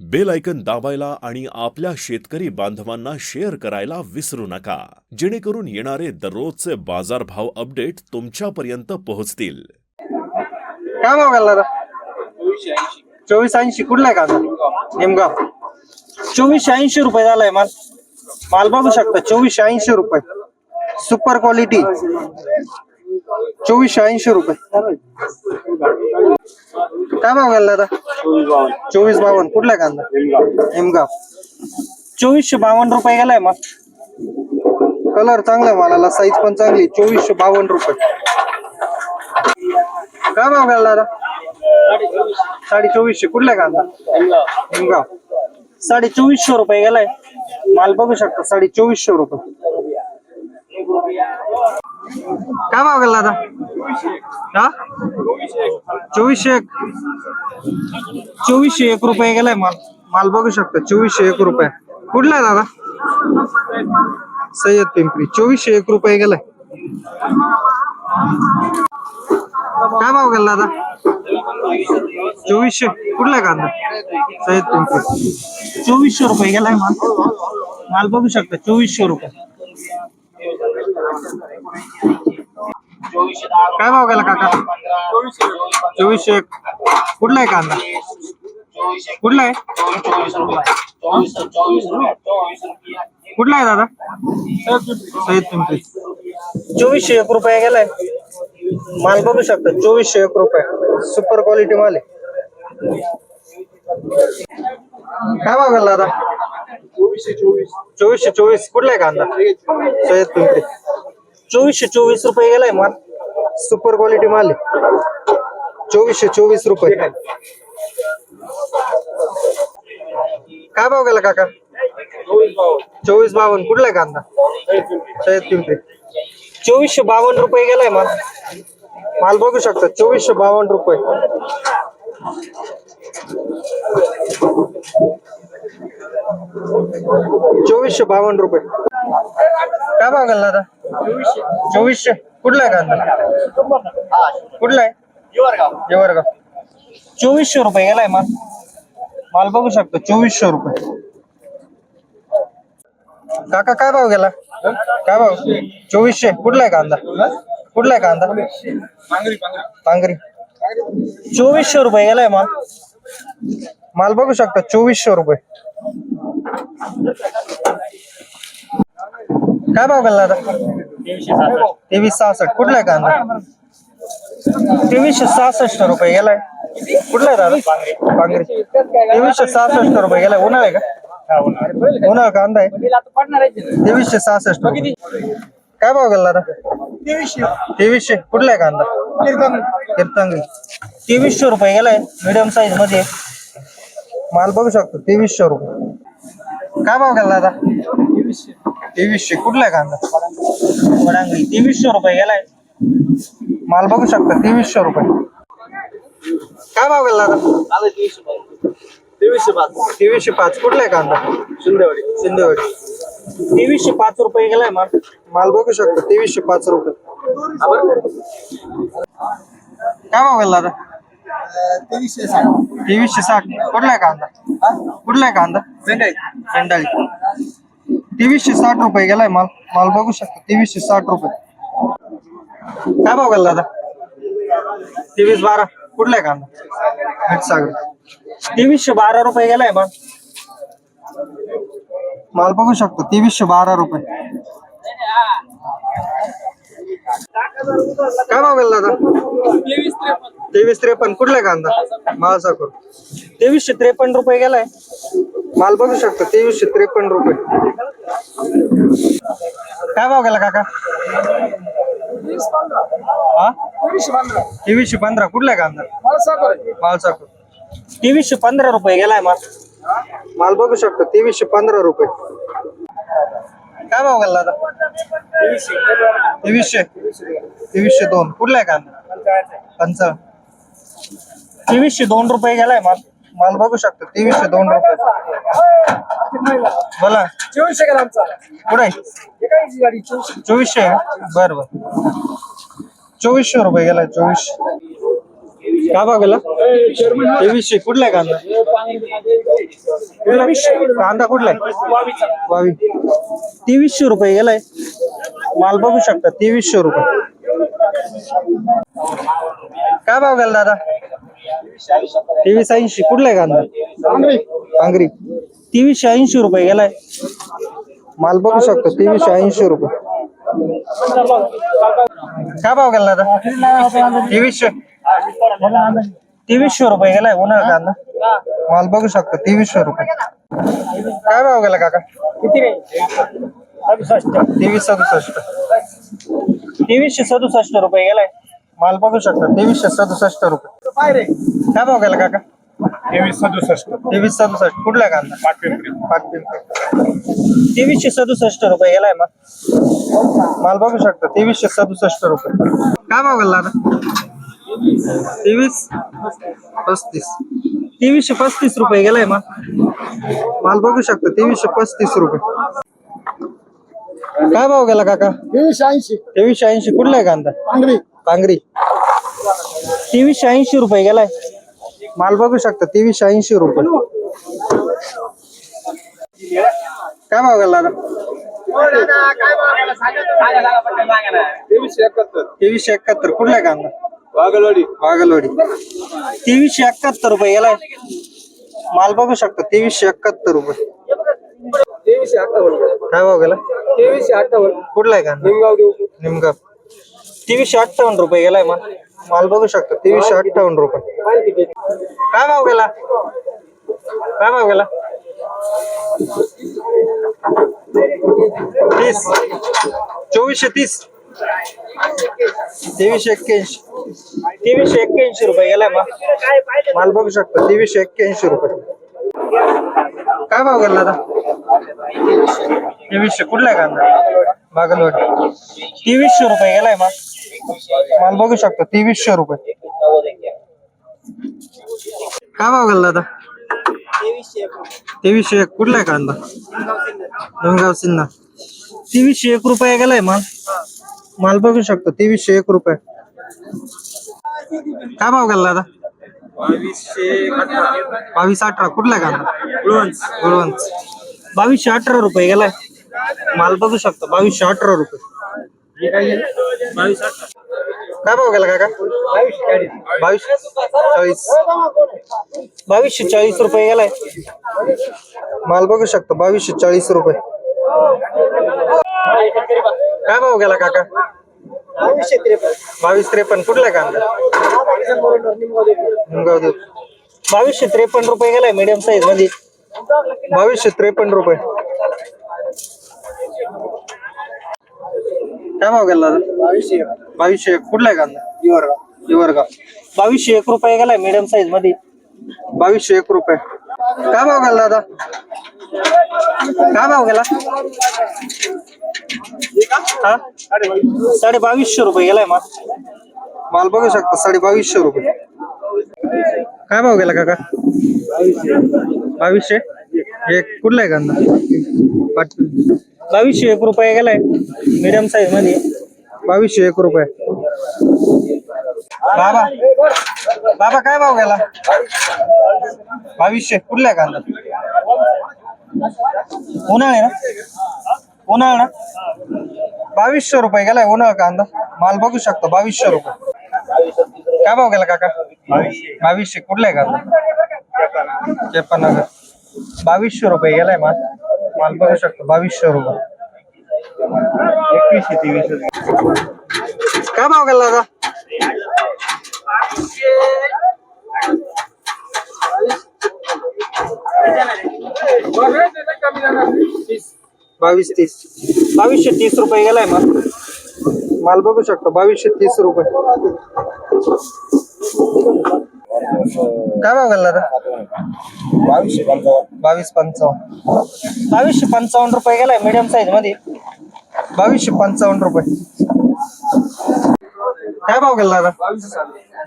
Bell icon दाबायला आणि आपल्या शेतकरी बांधवांना शेअर करायला विसरू नका. जेणेकरून येणारे दररोजचे बाजारभाव अपडेट तुमच्यापर्यंत पोहोचतील. काय भाव घालला चोवीस ऐंशी. कुठला आहे कांदा? नेमगाव चोवीसशे ऐंशी रुपये झालाय माल. माल बघू शकता. चोवीसशे ऐंशी रुपये. सुपर क्वालिटी चोवीसशे ऐंशी रुपये. काय भाव घालला आता चोवीस बावन्न. कुठला आहे कांदा? हिमगाव. चोवीसशे बावन्न रुपये गेलाय मग. कलर चांगला मालाला साईज पण चांगली चोवीसशे बावन्न रुपये. काय भाव घालला आता साडे चोवीसशे. कुठला कांदा? हिमगाव. साडे चोवीसशे रुपये गेलाय. माल बघू शकता साडे चोवीसशे रुपये. काय भाव गेला आता हा? चोवीसशे एक. चोवीसशे एक रुपये गेलाय माल. माल बघू शकता चोवीसशे एक रुपये. कुठला आहे दादा? सय्यद पिंपरी. चोवीसशे एक रुपये गेलाय. काय भाव गेला दादा? चोवीसशे. कुठला आहे कांदा? सय्यद पिंपरी. चोवीसशे रुपये गेलाय माल. माल बघू शकता चोवीसशे रुपये. काय भाव गेला काका? चोवीसशे एक. कुठला आहे कांदा? कुठला आहे? कुठला आहे दादा? सईद पिंपरी. चोवीसशे एक रुपये गेलाय. माल बघू शकता चोवीसशे एक रुपये. सुपर क्वालिटी माल आहे. काय भाव गेला दादा? चोवीसशे चोवीस. कुठला आहे कांदा? सय्यद पिंपरी. चोवीसशे चोवीस रुपये गेलाय माल. सुपर क्वालिटी माल आहे. चोवीसशे चोवीस रुपये. काय भाव गेला काका? चोवीस बावन्न. कुठला आहे कांदा? शहद पिंपरी. चोवीसशे बावन्न रुपये गेलाय माल. माल बघू शकता. चोवीसशे बावन्न रुपये. चोवीसशे बावन्न रुपये. काय भाव दादा? आता चोवीसशे. कुठला आहे कांदा? कुठला आहे? येवरगाव. चोवीसशे रुपये गेलाय माल. माल बघू शकतो चोवीसशे रुपये. काका काय भाव गेला? काय भाव? चोवीसशे. कुठला आहे कांदा? कुठला आहे कांदा? पांगरी. चोवीसशे रुपये गेलाय माल. माल बघू शकता चोवीसशे रुपये. काय भाव गेला दादा तेवीस सहासष्ट. कुठला आहे कांदा? तेवीसशे सहासष्ट रुपये गेलाय. कुठला आहे दादा? तेवीसशे सहासष्ट रुपये गेलाय. उन्हाळा आहे का? उन्हाळा कांदा आहे. तेवीसशे सहासष्ट काय भाव गेला दादा तेवीसशे. कुठला आहे कांदा? कीर्तंगरी तेवीसशे रुपये गेलाय. मिडियम साईजमध्ये. माल बघू शकतो. तेवीसशे रुपये. काय भाव गेला आता? तेवीसशे. कुठला आहे कांदा? वडांगरी तेवीसशे रुपये गेलाय. माल बघू शकता तेवीसशे रुपये. काय भाव गेला आता? तेवीसशे पाच. तेवीसशे पाच. कुठला आहे कांदा? शिंदेवाडी. सिंधुवाडी तेवीसशे पाच रुपये गेलाय माल. माल बघू शकतो तेवीसशे पाच रुपये. काय भाव गेला आता? तेवीसशे साठ. तेवीसशे साठ. कुठला आहे कांदा? कुठला आहे कांदा? पेंडाळी तेवीसशे साठ रुपये गेलाय माल. माल बघू शकतो. तेवीसशे साठ रुपये. काय भाव गेला दादा? तेवीस बारा कुठला आहे कांदा? मिठसागर तेवीसशे बारा रुपये गेलाय माल. माल बघू शकतो. तेवीसशे बारा रुपये. काय भाव गेला दादा? तेवीस त्रेपन्न. कुठला आहे कांदा? माळसाकोर तेवीसशे त्रेपन्न रुपये गेलाय. माल बघू शकतो तेवीसशे त्रेपन्न रुपये. काय भाव गेला काका? हा? तेवीसशे पंधरा. कुठला आहे कांदा? माळसाकोर तेवीसशे पंधरा रुपये गेलाय माल. माल बघू शकतो तेवीसशे पंधरा रुपये. काय भाव गेला आता तेवीसशे. तेवीसशे. दोन. कुठला आहे कांदा? पंचा तेवीसशे दोन रुपये गेलाय माल. माल बघू शकतो तेवीसशे दोन रुपये. बोला. चोवीसशे गेला आमचा. गाडी चोवीसशे. बर बर. चोवीसशे रुपये गेलाय चोवीसशे. काय भाव गेला तेवीसशे कुठला आहे कांदा? कांदा कुठला आहे? बावीस तेवीसशे रुपये गेलाय. माल बघू शकता तेवीसशे रुपये. काय भाव गेला दादा? तेवीस ऐंशी. कुठला आहे कांदा? आंगरी. तेवीसशे ऐंशी रुपये गेलाय. माल बघू शकतो तेवीसशे ऐंशी रुपये. काय भाव गेला दादा तेवीसशे तेवीसशे रुपये गेलाय उन्हाळा कांदा. माल बघू शकतो तेवीसशे रुपये. काय भाव गेला काका? तेवीस सदुसष्ट. तेवीसशे सदुसष्ट रुपये गेलाय. माल बघू शकता तेवीसशे सदुसष्ट रुपये. काय भाव गेला काका? तेवीस सदुसष्ट. तेवीस सदुसष्ट. कुठला कांदा? पाचपिंपरी पाचपिंपरी तेवीसशे सदुसष्ट रुपये गेलाय मग माल बघू शकता तेवीसशे सदुसष्ट रुपये. काय भाव गेला आता? तेवीस पस्तीस. तेवीसशे पस्तीस रुपये गेलाय मग माल बघू शकता तेवीसशे पस्तीस रुपये. काय भाव गेला काका? तेवीसशे ऐंशी. तेवीसशे ऐंशी कुठला आहे कांदा? पांगरी. पांगरी. तेवीसशे ऐंशी रुपये गेलाय. माल बघू शकता तेवीसशे ऐंशी रुपये. काय भाव गेला आता? तेवीसशे एकाहत्तर. तेवीसशे एकाहत्तर. कुठला आहे कांदा? वागलवाडी वागलवाडी तेवीसशे एकाहत्तर रुपये गेलाय. माल बघू शकता तेवीसशे एकाहत्तर रुपये. तेवीसशे अठ्ठावन्न काय भाव गेला? तेवीसशे अठ्ठावन्न कुठला आहे कांदा? निमगाव देऊ. निमगाव. तेवीसशे अठ्ठावन्न रुपये गेलाय माल. माल बघू शकता. तेवीसशे अठ्ठावन्न रुपये. काय भाव गेला? काय भाव गेला? तीस. चोवीसशे तीस. तेवीसशे एक्क्याऐंशी. तेवीसशे एक्क्याऐंशी रुपये गेलाय मा माल बघू शकता. तेवीसशे एक्क्याऐंशी रुपये. काय भाव गेला आता तेवीसशे. कुठला कांदा? बागलवाडी तेवीसशे रुपये गेलाय मा माल बघू शकता तेवीसशे रुपये. काय भाव गेला दादा? तेवीसशे एक. कुठला आहे कांदा? डोंगाव सिन्ना तेवीसशे एक रुपये गेलाय माल. माल बघू शकतो तेवीसशे एक रुपये. काय भाव गेला दादा? बावीस अठरा. कुठला आहे कांदा गुळवंच बावीसशे अठरा रुपये गेलाय. माल बघू शकतो. बावीसशे अठरा रुपये. काय भाव गेला काका? बावीसशे चाळीस. बावीसशे चाळीस रुपये गेलाय. माल बघू शकतो. बावीसशे चाळीस रुपये. काय भाव गेला काका? बावीसशे त्रेपन्न बावीस त्रेपन्न. कुठला कांदा? बावीसशे त्रेपन्न रुपये गेलाय मीडियम साईजमध्ये. बावीसशे त्रेपन्न रुपये. काय भाव गेला? बावीसशे बावीसशे एक. कुठला आहे कांदा? युवरगाव हिवरगाव. बावीसशे एक रुपये गेलाय मीडियम साईजमध्ये. बावीसशे एक रुपये. काय भाव गेला दादा? काय भाव गेला? हा? साडे बावीसशे रुपये गेलाय माल. माल बघू शकता साडे बावीसशे रुपये. काय भाव गेला काका? बावीसशे. एक. कुठला आहे कांदा? बावीसशे एक रुपये गेलाय मिडियम साईजमध्ये. बावीसशे एक रुपये. बाबा बाबा काय भाव गेला? बावीसशे कुठला आहे कांदा? उन्हाळ आहे ना? उन्हाळ ना? बावीसशे रुपये गेलाय उन्हाळ कांदा. माल बघू शकतो बावीसशे रुपये. काय भाव गेला काका? बावीसशे कुठला आहे कांदा? चेपन्न बावीसशे रुपये गेलाय माल. माल बघू शकतो. बावीसशे रुपये. एकवीसशे तेवीस काय भाव गेला दादा? बावीस तीस. बावीसशे तीस रुपये गेलाय माल माल बघू शकतो. बावीसशे तीस रुपये. काय भाव दादा बावीसशे पंचावन्न. बावीस पंचावन्न. बावीसशे पंचावन्न रुपये गेलाय मीडियम साईजमध्ये. बावीसशे पंचावन्न रुपये. काय भाव दादा?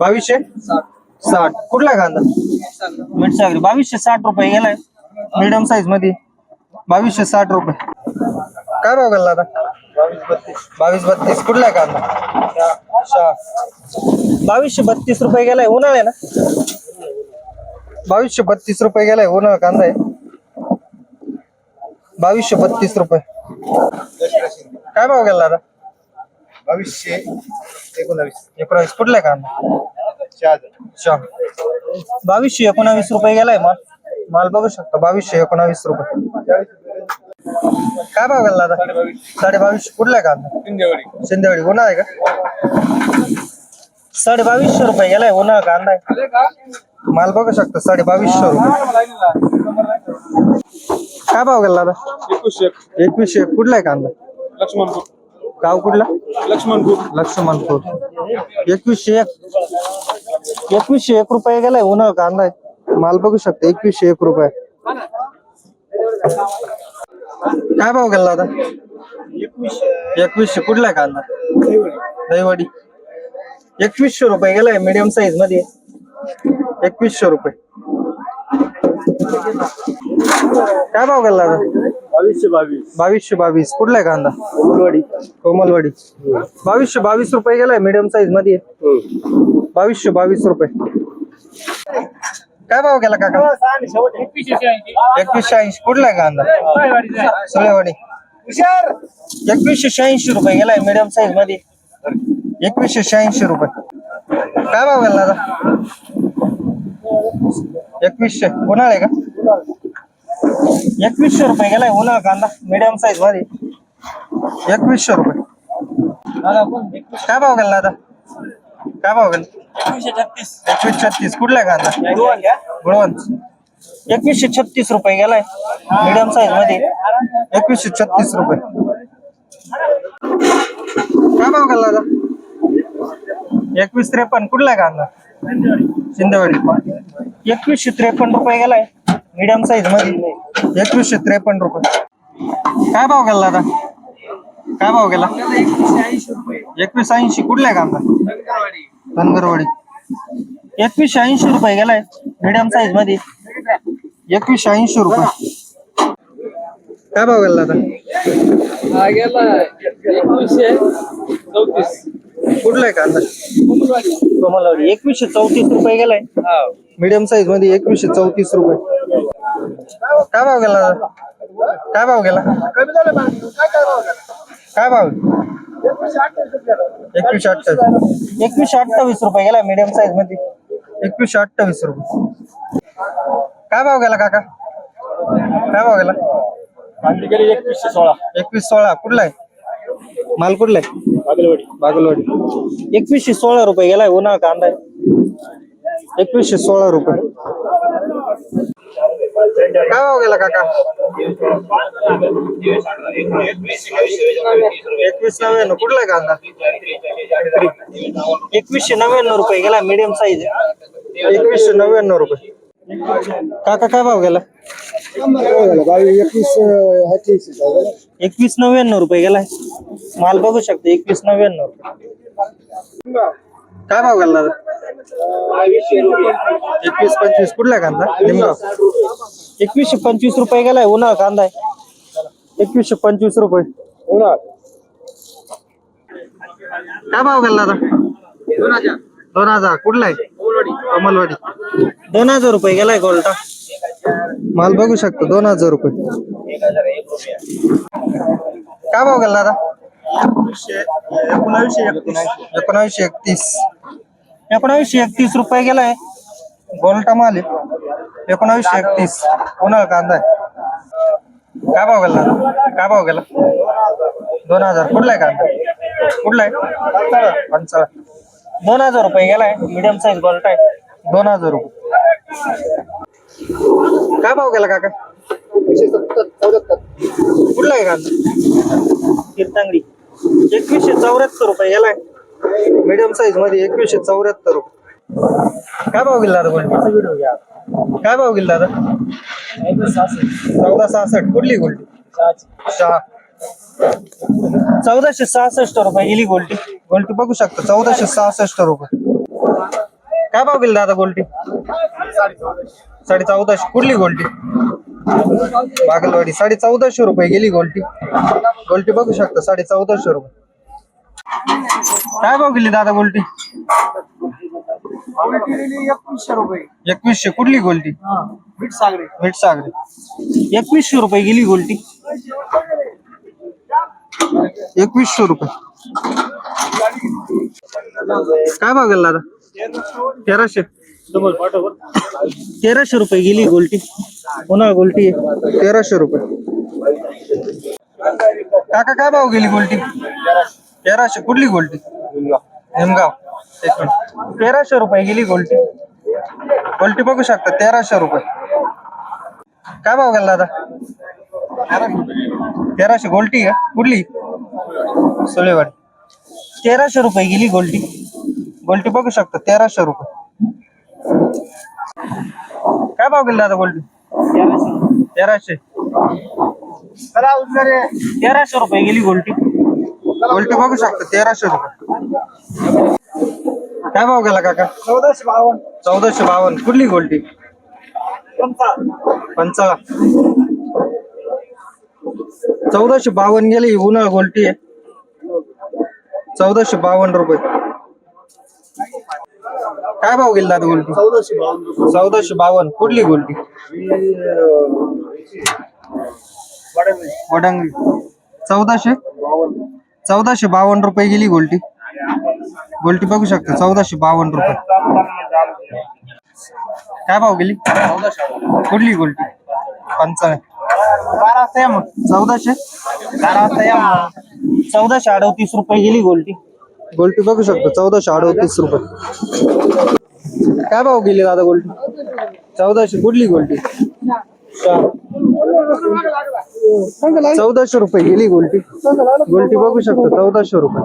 बावीसशे? साठ. कुठला कांदा? मिरसागरी बावीसशे साठ रुपये गेलाय मीडियम साईजमध्ये. बावीसशे साठ रुपये. काय भाव गेला दादा? बावीस बत्तीस. कुठला कांदा. बावीसशे बत्तीस रुपये गेलाय उन्हाळा आहे ना? बावीसशे बत्तीस रुपये गेलाय उन्हाळा कांदा आहे. बावीसशे बत्तीस रुपये. काय भाव गेला दादा? बावीसशे एकोणावीस. एकोणावीस. कुठला कांदा. बावीसशे एकोणावीस रुपये गेलाय माल. माल बघू शकता बावीसशे एकोणावीस रुपये. काय भाव गेला दादा? साडे बावीसशे कुठला आहे कांदा शिंदेवाडी. उन्हाळा आहे का? साडे बावीसशे रुपये गेलाय उन्हाळा कांदा आहे. माल बघू शकता साडे बावीसशे रुपये काय भाव गेला दादा? एकवीसशे. कुठला आहे कांदा? लक्ष्मणपूर. गाव कुठला? लक्ष्मणपूर. लक्ष्मणपूर. एकवीसशे एक. एकवीसशे एक रुपये गेलाय उन्हाळा कांदा आहे. माल बघू शकता एकवीसशे एक रुपये. काय भाव गेला दादा एकवीसशे. कुठला आहे कांदा? दहीवाडी. एकवीसशे रुपये गेलाय मीडियम साईजमध्ये. एकवीसशे रुपये. काय भाव गेला दादा बावीसशे बावीस. बावीसशे बावीस. कुठला आहे कांदा? कोमलवाडी. कोमलवाडी. बावीसशे बावीस रुपये गेलाय मीडियम साईजमध्ये. बावीसशे बावीस रुपये. काय भाव गेला काका? एकवीसशे ऐंशी. कुठला आहे कांदा? सुलेवाडी. एकवीसशे शहाऐंशी रुपये गेलाय मीडियम साईजमध्ये. एकवीसशे शहाऐंशी रुपये. काय भाव गेला दादा? एकवीसशे. उन्हाळे का? एकवीसशे रुपये गेलाय उन्हाळा कांदा मीडियम साईजमध्ये. एकवीसशे रुपये. काय भाव गेला दादा? काय भाव गेला? एकवीस छत्तीस. कुठला आहे कांदा? गुळवंत. एकवीसशे छत्तीस रुपये गेलाय. मीडियम साईजमध्ये. एकवीसशे छत्तीस रुपये. काय भाव गेला दादा? एकवीस त्रेपन्न. कुठला आहे कांदा? शिंदेवाडी. एकवीसशे त्रेपन्न रुपये गेलाय. मीडियम साईजमध्ये. एकवीसशे त्रेपन्न रुपये. काय भाव गेला दादा? काय भाव गेला? एकवीस ऐंशी. कुठला आहे कांदा? धनगरवाडी एकवीसशे ऐंशी रुपये गेलाय मीडियम साईजमध्ये. एकवीसशे ऐंशी रुपये. काय भाव गेला हा गेला एकवीसशे चौतीस. कुठला आहे कांदा कमलवाडी. एकवीसशे चौतीस रुपये गेलाय. मीडियम साईजमध्ये एकवीसशे चौतीस रुपये. काय भाव गेला काय भाव गेला. काय काय भाव गेला? काय भाव? एकवीसशे अठ्ठावीस गेला. एकवीसशे अठ्ठावीस रुपये गेला मीडियम साईजमध्ये. एकवीसशे अठ्ठावीस रुपये. काय भाव गेला काका? काय भाव गेले? एकवीसशे सोळा. एकवीस सोळा. कुठला आहे? माल कुठला आहे? बागलवाडी. बागलवाडी. एकवीसशे सोळा रुपये गेलाय उन्हाळा कांदा आहे. एकवीसशे सोळा रुपये. काय भाव गेला काका? एकवीस नव्याण्णव. कुठला आहे कांदा? एकवीसशे नव्याण्णव रुपये गेला मीडियम साईज एकवीसशे नव्याण्णव रुपये. काका काय भाव गेला? एकवीस एकवीस नव्याण्णव रुपये गेलाय माल बघू शकते एकवीस नव्याण्णव काय भाव गेला? एकवीस पंचवीस. कुठला कांदा? लिंबा एकवीसशे पंचवीस रुपये गेलाय उन्हाळा कांदा आहे. एकवीसशे पंचवीस रुपये. काय भाव गेला दादा दोन हजार. कुठला आहे? कमलवाडी दोन हजार रुपये गेलाय गोल्टा माल बघू शकतो दोन हजार रुपये. काय भाव गेला दादा एकोणावीसशे एकतीस. एकोणावीसशे एकतीस रुपये गेलाय. गोल्टा माल आहे एकोणावीसशे एकतीस. उन्हाळा कांदा आहे. काय भाव गेला? काय भाव गेला? दोन हजार. कुठला आहे कांदा? कुठला आहे? पंचाळा. दोन हजार रुपये गेलाय. मीडियम साईज गोल्टा आहे. दोन हजार रुपये. काय भाव गेला काका? कुठला आहे कांदा? कीर्तांगडी एकवीसशे चौऱ्याहत्तर रुपये गेलाय. मीडियम साईजमध्ये एकवीसशे चौऱ्याहत्तर रुपये. काय भाव गेला दादा गोल्टी काय भाव गेला दादा? चौदा सहासष्ट. कुठली सहा. चौदाशे सहासष्ट रुपये गेली गोल्टी गोल्टी बघू शकता. चौदाशे सहासष्ट रुपये. काय भाव गेली दादा गोल्टी साडे चौदाशे. कुठली गोल्टी बागलवाडी. साडे चौदाशे रुपये गेली गोल्टी गोल्टी बघू शकता. साडे चौदाशे रुपये. काय भाव गेली दादा गोल्टी एकवीसशे रुपये. एकवीसशे. कुठली गोल्टी बीट सागरे मीठ सागरे एकवीसशे रुपये गेली गोल्टी एकवीसशे रुपये. काय गेला दादा? तेराशे. तेराशे रुपये गेली गोल्टी पुन्हा गोल्टी. तेराशे रुपये. काका काय भाव गेली गोल्टी तेराशे. कुठली गोल्टी निमगाव मिनिट तेराशे रुपये गेली गोल्टी. गोल्टी बघू शकता तेराशे रुपये. काय भाव गेला दादा? तेराशे गोल्टी का? कुठली? सुलेवाडी तेराशे रुपये गेली गोल्टी. गोल्टी बघू शकता तेराशे रुपये. काय भाव गेला दादा गोल्टी? तेराशे. तेराशे रुपये गेली गोल्टी. गोल्टी बघू शकता तेराशे रुपये. काय भाव गेला काका? चौदाशे बावन्न. चौदाशे बावन्न. कुठली गोल्टी? पंचाळा. चौदाशे बावन्न गेली उन्हाळ गोल्टी आहे. चौदाशे बावन्न रुपये. काय भाव गेला दादा गोल्टी? चौदाशे बावन्न चौदाशे बावन्न. कुठली गोल्टी? वडंगरी चौदाशे? चौदाशे बावन्न रुपये गेली गोल्टी. गोल्टी बघू शकता चौदाशे बावन्न रुपये. काय भाव गेली? कुठली गोल्टी? पंचाळी बारा वाजता या मग. चौदाशे? बारा वाजता या मग. चौदाशे अडतीस रुपये गेली गोल्टी. गोल्टी बघू शकतो चौदाशे अडतीस रुपये. काय भाव गेली दादा गोल्टी? चौदाशे. कुठली गोल्टी? चौदाशे रुपये गेली गोल्टी. गोल्टी बघू शकतो चौदाशे रुपये.